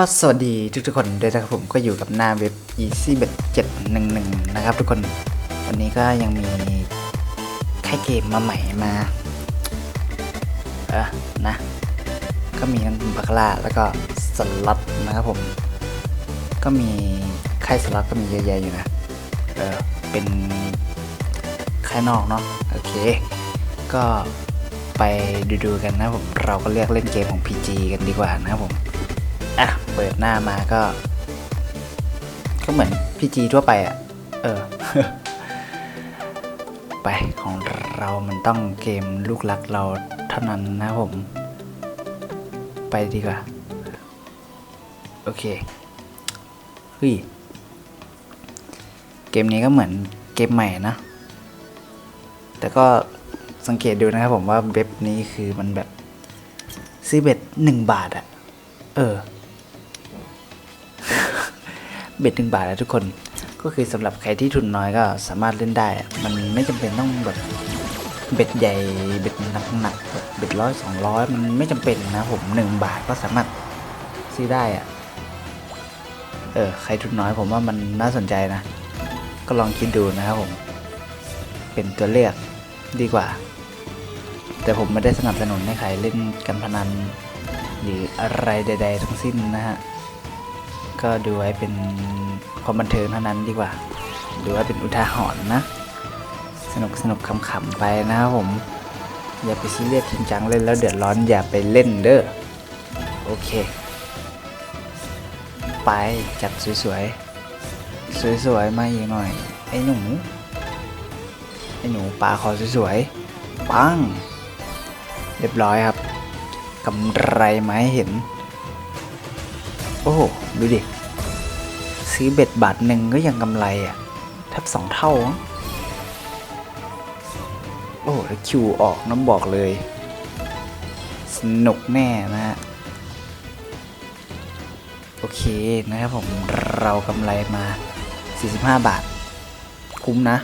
ก็สวัสดีทุกๆคนด้วยนะครับผมก็อยู่กับหน้าเว็บ easybet 711 นะครับทุกคนวันนี้ก็ยังมีค่ายเกมมาใหม่มาเออนะ ก็มีทั้งบาคาร่าแล้วก็สล็อตนะครับผม ก็มีค่ายสล็อตก็มีเยอะแยะอยู่นะ เออเป็นค่ายนอกเนาะโอเค ก็ไปดูๆกันนะผมเราก็เลือกเล่นเกมของ PG กันดีกว่านะครับผม อะ เปิดหน้ามาก็ ก็เหมือนพีจีทั่วไปอะ เออ ไปของเรามันต้องเกมลูกรักเราเท่านั้นนะผม ไปดีกว่า โอเคเฮ้ยเกมนี้ก็เหมือนเกมใหม่นะ แต่ก็สังเกตดูนะครับผมว่าเว็บนี้คือมันแบบซื้อเบ็ดหนึ่งบาทอะเออ เบ็ดหนึ่งบาทนะทุกคน ก็คือสำหรับใครที่ทุนน้อยก็สามารถเล่นได้ มันไม่จำเป็นต้องแบบเบ็ดใหญ่เบ็ดหนักๆแบบเบ็ดร้อยสองร้อยมันไม่จำเป็นนะผมหนึ่งบาทก็สามารถซื้อได้อะเออใครทุนน้อยผมว่ามันน่าสนใจนะ ก็ลองคิดดูนะครับผม เป็นตัวเลือกดีกว่า แต่ผมไม่ได้สนับสนุนให้ใครเล่นการพนันหรืออะไรใด ๆ ทั้งสิ้นนะฮะ ก็ดูไว้เป็นความบันเทิงเท่านั้นดีกว่า ดูไว้เป็นอุทาหรณ์นะ สนุกสนุกขำๆไปนะครับผม อย่าไปซีเรียสจริงจังเล่นแล้วเดือดร้อนอย่าไปเล่นเด้อ โอเค ไปจัดสวยๆ สวยๆ มาอีกหน่อย ไอ้หนูไอ้หนูปลาคอสวยๆปัง เรียบร้อยครับกำไรมาให้เห็น โอ้โห ดูดิ ซื้อเบ็ดบาทหนึ่งก็ยังกำไรอะแทบสองเท่า โอ้โหแล้วคิวออกน้ำบอกเลย สนุกแน่นะฮะ โอเคนะครับผมเรากำไรมา 45 บาท คุ้มนะ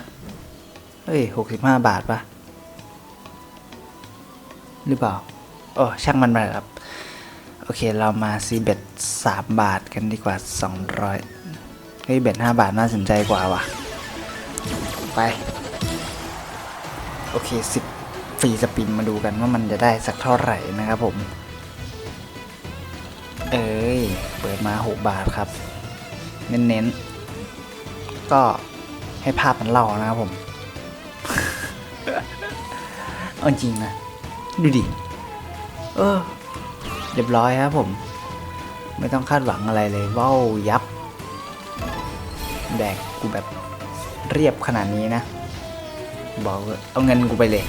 เฮ้ย 65 บาทปะหรือเปล่าโอ้ช่างมันไปครับ โอเคเรามาซีเบ็ดสามบาทกันดีกว่าสองร้อยเฮ้ยเบ็ดห้าบาทน่าสนใจกว่าว่ะ ไป โอเคสิบฟรีสปินมาดูกันว่ามันจะได้สักเท่าไหร่นะครับผม เอ้ย เปิดมาหกบาทครับ เน้นๆ ก็ให้ภาพมันเล่านะครับผม เอาจริงนะ ดูดิ เออ เรียบร้อยครับผม ไม่ต้องคาดหวังอะไรเลยว้าวยับ แดกกูแบบเรียบขนาดนี้นะ บอกเอาเงินกูไปเลย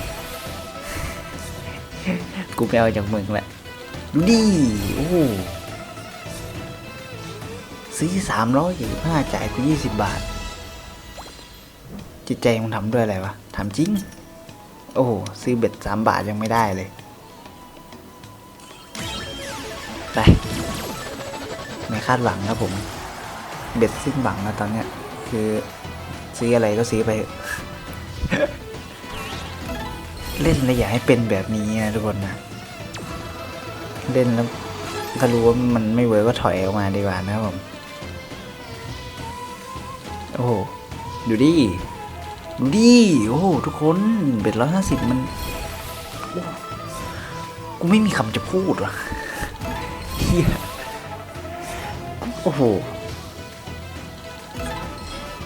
กูไปเอาจากมึงแหละดูดิโอ้ซื้อสามร้อยยี่สิบห้าจ่ายกูยี่สิบบาท จิตใจมึงทำด้วยอะไรวะ ถามจริง โอ้ซื้อเบ็ดสามบาทยังไม่ได้เลย ไปไม่คาดหวังครับผม เบ็ดสิ้นหวังนะตอนเนี้ย คือซื้ออะไรก็ซื้อไป เล่นแล้วอย่าให้เป็นแบบนี้นะทุกคนนะเล่นแล้วถ้ารู้ว่ามันไม่เวิร์กก็ถอยออกมาดีกว่านะครับผม โอ้โห ดูดิ ดูดิ โอ้โห ทุกคนเบ็ดร้อยห้าสิบมัน กูไม่มีคำจะพูดว่ะ เฮียโอ้โห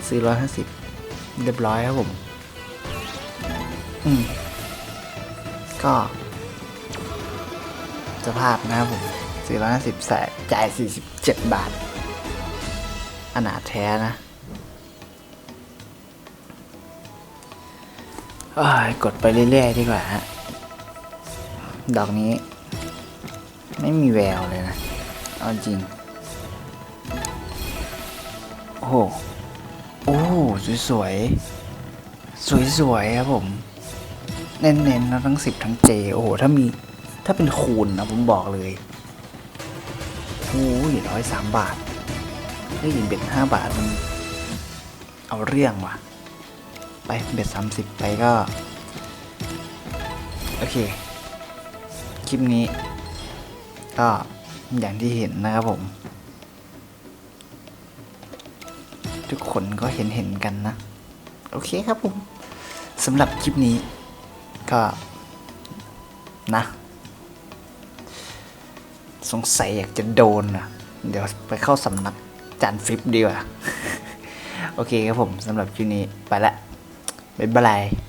ซื้อร้อยห้าสิบเรียบร้อยครับผม อืม ก็ สภาพนะครับผมซื้อร้อยห้าสิบแสนจ่ายสี่สิบเจ็ดบาท อนาถแท้นะกดไปเรื่อยๆดีกว่าฮะ ดอกนี้ ไม่มีแววเลยนะ เอาจริง โอ้โห โอ้สวยๆ สวยๆครับผม เน้นๆนะทั้งสิบทั้งเจ โอ้โห ถ้ามี ถ้าเป็นคูณนะผมบอกเลยโอ้ยร้อยสามบาทได้ยินเบ็ดห้าบาทมันเอาเรื่องว่ะ ไปเบ็ดสามสิบไปก็ โอเค คลิปนี้ ก็อย่างที่เห็นนะครับผม ทุกคนก็เห็นเห็นกันนะ โอเคครับผมสำหรับคลิปนี้ ก็นะ สงสัยอยากจะโดนอะ เดี๋ยวไปเข้าสำนักจานฟิปดีกว่า โอเคครับผมสำหรับคลิปนี้ไปละบ๊ายบาย